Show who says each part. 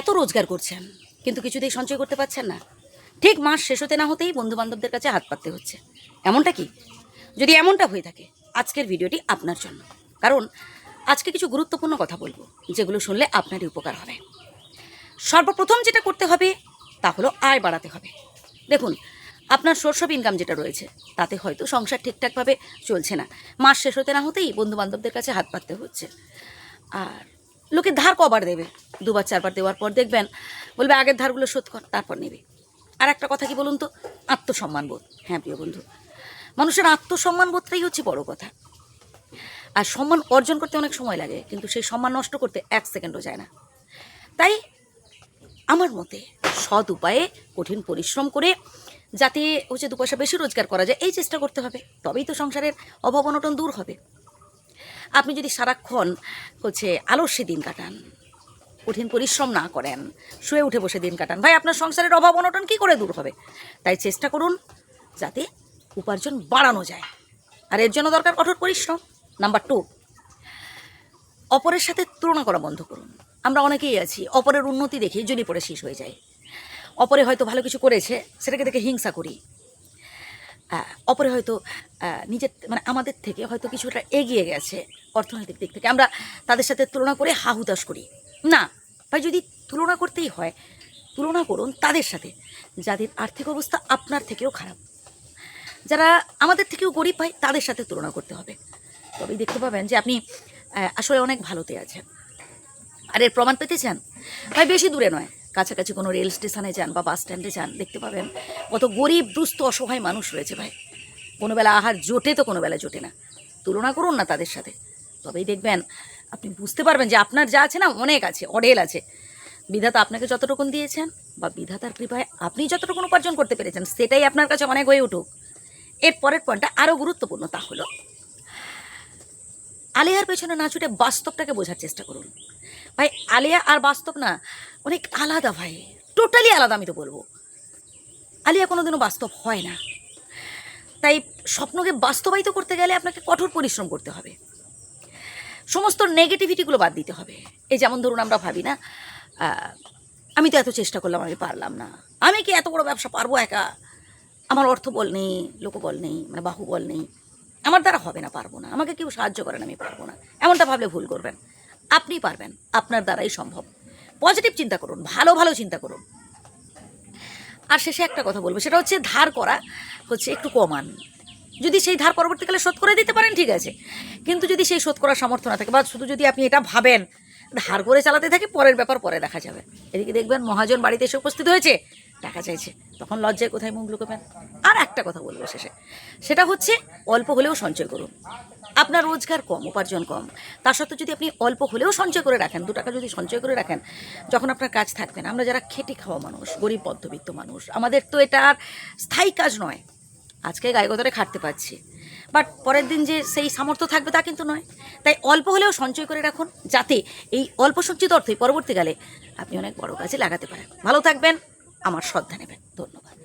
Speaker 1: এত রোজগার করছেন, কিন্তু কিছুতেই সঞ্চয় করতে পারছেন না। ঠিক মাস শেষ হতে না হতেই বন্ধু বান্ধবদের কাছে হাত পাততে হচ্ছে। এমনটা কি? যদি এমনটা হয়ে থাকে, আজকের ভিডিওটি আপনার জন্য। কারণ আজকে কিছু গুরুত্বপূর্ণ কথা বলব, যেগুলো শুনলে আপনারই উপকার হবে। সর্বপ্রথম যেটা করতে হবে, তা হলো আয় বাড়াতে হবে। দেখুন, আপনার সোর্স ইনকাম যেটা রয়েছে, তাতে হয়তো সংসার ঠিকঠাকভাবে চলছে না। মাস শেষ হতে না হতেই বন্ধু বান্ধবদের কাছে হাত পাততে হচ্ছে। আর লোকে ধার কবার দেবে? দুবার, চারবার দেওয়ার পর দেখবেন, বলবে আগের ধারগুলো শোধ কর, তারপর নেবে। আর একটা কথা কি বলুন তো? আত্মসম্মান বোধ। হ্যাঁ প্রিয় বন্ধু, মানুষের আত্মসম্মান বোধটাই হচ্ছে বড় কথা। আর সম্মান অর্জন করতে অনেক সময় লাগে, কিন্তু সেই সম্মান নষ্ট করতে এক সেকেন্ডও যায় না। তাই আমার মতে সৎ উপায়ে কঠিন পরিশ্রম করে যাতে হচ্ছে দু পয়সা বেশি রোজগার করা যায়, এই চেষ্টা করতে হবে। তবেই তো সংসারের অভাব অনটন দূর হবে। আপনি যদি সারাক্ষণ হচ্ছে আলস্যে দিন কাটান, কঠিন পরিশ্রম না করেন, শুয়ে উঠে বসে দিন কাটান, ভাই আপনার সংসারের অভাব অনটন কী করে দূর হবে? তাই চেষ্টা করুন যাতে উপার্জন বাড়ানো যায়। আর এর জন্য দরকার কঠোর পরিশ্রম। নাম্বার টু অপরের সাথে তুলনা করা বন্ধ করুন। আমরা অনেকেই আছি, অপরের উন্নতি দেখে জলি পড়ে শেষ হয়ে যায়। অপরে হয়তো ভালো কিছু করেছে, সেটাকে দেখে হিংসা করি। অপরে হয়তো নিজের মানে আমাদের থেকে হয়তো কিছুটা এগিয়ে গেছে অর্থনৈতিক দিক থেকে। আমরা তাদের সাথে তুলনা করে হাহুতাশ করি। না, ভাই, যদি তুলনা করতেই হয়, তুলনা করুন তাদের সাথে। যাদের আর্থিক অবস্থা আপনার থেকেও খারাপ। যারা আমাদের থেকেও গরিব হয় তাদের সাথে তুলনা করতে হবে। তবেই দেখতে পাবেন যে আপনি আসলে অনেক ভালোতে আছেন। আর এর প্রমাণ পেতে চান ভাই, বেশি দূরে নয়। কাছাকাছি কোনো রেল স্টেশনে যান বা বাস স্ট্যান্ডে যান, দেখতে পাবেন কত গরিব, দুস্থ, অসহায় মানুষ রয়েছে ভাই। কোনো বেলা আহার জোটে তো কোনো বেলা জোটে না। তুলনা করুন না তাদের সাথে। তবেই দেখবেন, আপনি বুঝতে পারবেন যে আপনার যা আছে না অনেক আছে অডেল আছে। বিধাতা আপনাকে যতটুকুন দিয়েছেন বা বিধাতার কৃপায় আপনি যতটুকুন উপার্জন করতে পেরেছেন, সেটাই আপনার কাছে অনেক হয়ে উঠুক। এর পরের পয়েন্টটা আরও গুরুত্বপূর্ণ, তা হলো আলিয়ার পেছনে না ছুটে বাস্তবটাকে বোঝার চেষ্টা করুন। ভাই, আলিয়া আর বাস্তব না অনেক আলাদা ভাই টোটালি আলাদা আমি তো বলব। আলিয়া কোনোদিনও বাস্তব হয় না। তাই স্বপ্নকে বাস্তবায়িত করতে গেলে আপনাকে কঠোর পরিশ্রম করতে হবে। সমস্ত নেগেটিভিটিগুলো বাদ দিতে হবে। এই যেমন ধরুন আমরা ভাবি না আমি তো এত চেষ্টা করলাম, আমি পারলাম না। আমি কি এত বড় ব্যবসা পারব একা? আমার অর্থ বল নেই লোকবল নেই মানে বাহুবল নেই। আমার দ্বারা হবে না, পারব না। আমাকে কেউ সাহায্য করেন আমি পারব না। এমনটা ভাবলে ভুল করবেন। আপনি পারবেন, আপনার দ্বারাই সম্ভব। পজিটিভ চিন্তা করুন, ভালো ভালো চিন্তা করুন। আর শেষে একটা কথা বলব, সেটা হচ্ছে ধার করা হচ্ছে একটু কমান। যদি সেই ধার পরবর্তীকালে শোধ করে দিতে পারেন, ঠিক আছে। কিন্তু যদি সেই শোধ করার সামর্থ্য না থাকে বা শুধু যদি আপনি এটা ভাবেন, ধার করে চালাতে থাকে, পরের ব্যাপার পরে দেখা যাবে। এদিকে দেখবেন মহাজন বাড়িতে এসে উপস্থিত হয়েছে, টাকা চাইছে। তখন লজ্জায় কোথায় মুখ লুকোবেন? আর একটা কথা বলব শেষে। সেটা হচ্ছে অল্প হলেও সঞ্চয় করুন। আপনার রোজগার কম, উপার্জন কম। তার সত্ত্বেও যদি আপনি অল্প হলেও সঞ্চয় করে রাখেন, দু টাকা যদি সঞ্চয় করে রাখেন, যখন আপনার কাজ থাকবে না, আমরা যারা খেটে খাওয়া মানুষ, গরিব মধ্যবিত্ত মানুষ, আমাদের তো এটা আর স্থায়ী কাজ নয়। আজকে গায়ে খাটতে পারছি। বাট পরের দিন যে সেই সামর্থ্য থাকবে তা কিন্তু নয়। তাই অল্প হলেও সঞ্চয় করে রাখুন, যাতে এই অল্প সঞ্চিত অর্থই পরবর্তীকালে আপনি অনেক বড় কাজে লাগাতে পারেন। ভালো থাকবেন, আমার শ্রদ্ধা নেবেন। ধন্যবাদ।